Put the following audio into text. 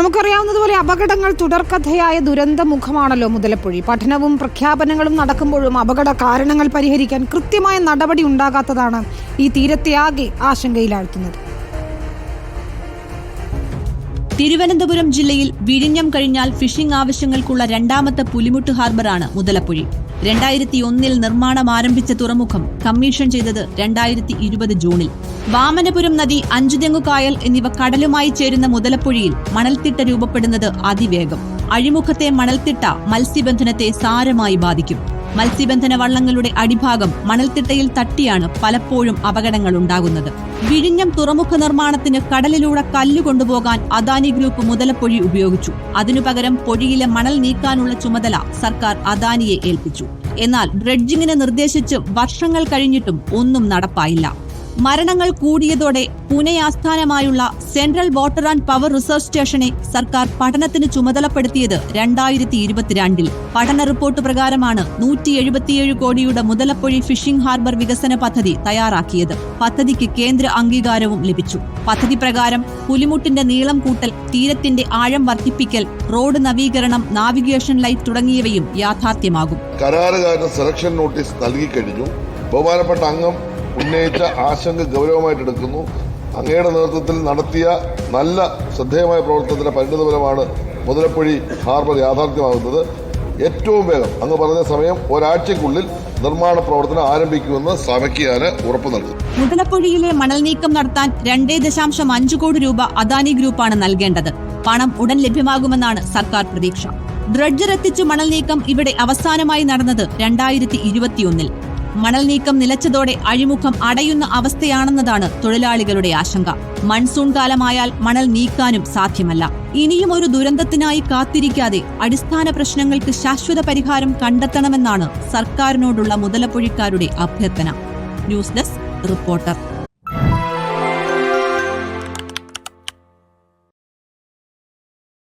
നമുക്കറിയാവുന്നതുപോലെ അപകടങ്ങൾ തുടർക്കഥയായ ദുരന്തമുഖമാണല്ലോ മുതലപ്പുഴി. പഠനവും പ്രഖ്യാപനങ്ങളും നടക്കുമ്പോഴും അപകട കാരണങ്ങൾ പരിഹരിക്കാൻ കൃത്യമായ നടപടി ഉണ്ടാകാത്തതാണ് ഈ തീരത്തെ ആകെ ആശങ്കയിലാഴ്ത്തുന്നത്. തിരുവനന്തപുരം ജില്ലയിൽ വിഴിഞ്ഞം കഴിഞ്ഞാൽ ഫിഷിംഗ് ആവശ്യങ്ങൾക്കുള്ള രണ്ടാമത്തെ പുലിമുട്ട് ഹാർബറാണ് മുതലപ്പുഴി. രണ്ടായിരത്തി ഒന്നിൽ നിർമ്മാണം ആരംഭിച്ച തുറമുഖം കമ്മീഷൻ ചെയ്തത് രണ്ടായിരത്തി ഇരുപത് ജൂണിൽ. വാമനപുരം നദി അഞ്ചുതെങ്ങുകായൽ എന്നിവ കടലുമായി ചേരുന്ന മുതലപ്പുഴയിൽ മണൽത്തിട്ട രൂപപ്പെടുന്നത് അതിവേഗം. അഴിമുഖത്തെ മണൽത്തിട്ട മത്സ്യബന്ധനത്തെ സാരമായി ബാധിക്കും. മത്സ്യബന്ധന വള്ളങ്ങളുടെ അടിഭാഗം മണൽത്തിട്ടയിൽ തട്ടിയാണ് പലപ്പോഴും അപകടങ്ങൾ ഉണ്ടാകുന്നത് വിഴിഞ്ഞം തുറമുഖ നിർമ്മാണത്തിന് കടലിലൂടെ കല്ല് കൊണ്ടുപോകാൻ അദാനി ഗ്രൂപ്പ് മുതലപ്പൊഴി ഉപയോഗിച്ചു. അതിനു പകരം പൊഴിയിലെ മണൽ നീക്കാനുള്ള ചുമതല സർക്കാർ അദാനിയെ ഏൽപ്പിച്ചു. എന്നാൽ ഡ്രഡ്ജിങ്ങിന് നിർദ്ദേശിച്ച് വർഷങ്ങൾ കഴിഞ്ഞിട്ടും ഒന്നും നടപ്പായില്ല. മരണങ്ങൾ കൂടിയതോടെ പൂനെ ആസ്ഥാനമായുള്ള central water and power research സ്റ്റേഷനെ സർക്കാർ പഠനത്തിന് ചുമതലപ്പെടുത്തിയത് രണ്ടായിരത്തി ഇരുപത്തിരണ്ടിൽ പഠന റിപ്പോർട്ട് പ്രകാരമാണ് നൂറ്റി എഴുപത്തിയേഴ് കോടിയുടെ മുതലപ്പൊഴി ഫിഷിംഗ് ഹാർബർ വികസന പദ്ധതി തയ്യാറാക്കിയത്. പദ്ധതിക്ക് കേന്ദ്ര അംഗീകാരവും ലഭിച്ചു. പദ്ധതി പ്രകാരം പുലിമുട്ടിന്റെ നീളം കൂട്ടൽ തീരത്തിന്റെ ആഴം വർദ്ധിപ്പിക്കൽ റോഡ് നവീകരണം നാവിഗേഷൻ ലൈറ്റ് തുടങ്ങിയവയും യാഥാർത്ഥ്യമാകും. കരാറുകാരന് സെലക്ഷൻ നോട്ടീസ് നൽകിക്കഴിഞ്ഞു. ബഹുമാനപ്പെട്ട അംഗം ഉന്നയിച്ച ആശങ്ക ഗൗരവമായിട്ട് എടുക്കുന്നു. അങ്ങയുടെ നേതൃത്വത്തിൽ നടത്തിയ നല്ല ശ്രദ്ധേയമായ പ്രവർത്തനത്തിന്റെ പരിണിതഫലമാണ് മുതലപ്പൊഴി ഹാർബർ യാഥാർത്ഥ്യമാകുന്നത്. ഏറ്റവും വേഗം അങ്ങ് പറഞ്ഞ സമയം ഒരാഴ്ചയ്ക്കുള്ളിൽ നിർമ്മാണ പ്രവർത്തനം ആരംഭിക്കുമെന്ന് സഭയ്ക്കാന് ഉറപ്പ് നൽകുന്നു. മുതലപ്പൊഴിയിലെ മണൽ നീക്കം നടത്താൻ രണ്ടേ ദശാംശം അഞ്ചു കോടി രൂപ അദാനി ഗ്രൂപ്പാണ് നൽകേണ്ടത്. പണം ഉടൻ ലഭ്യമാകുമെന്നാണ് സർക്കാർ പ്രതീക്ഷ. ഡ്രഡ്ജർ എത്തിച്ചു മണൽ നീക്കം ഇവിടെ അവസാനമായി നടന്നത് രണ്ടായിരത്തി ഇരുപത്തിയൊന്നിൽ. മണൽ നീക്കം നിലച്ചതോടെ അഴിമുഖം അടയുന്ന അവസ്ഥയാണെന്നതാണ് തൊഴിലാളികളുടെ ആശങ്ക. മൺസൂൺ കാലമായാൽ മണൽ നീക്കാനും സാധ്യമല്ല. ഇനിയും ഒരു ദുരന്തത്തിനായി കാത്തിരിക്കാതെ അടിസ്ഥാന പ്രശ്നങ്ങൾക്ക് ശാശ്വത പരിഹാരം കണ്ടെത്തണമെന്നാണ് സർക്കാരിനോടുള്ള മുതലപ്പൊഴിക്കാരുടെ അഭ്യർത്ഥന. News desk reporter.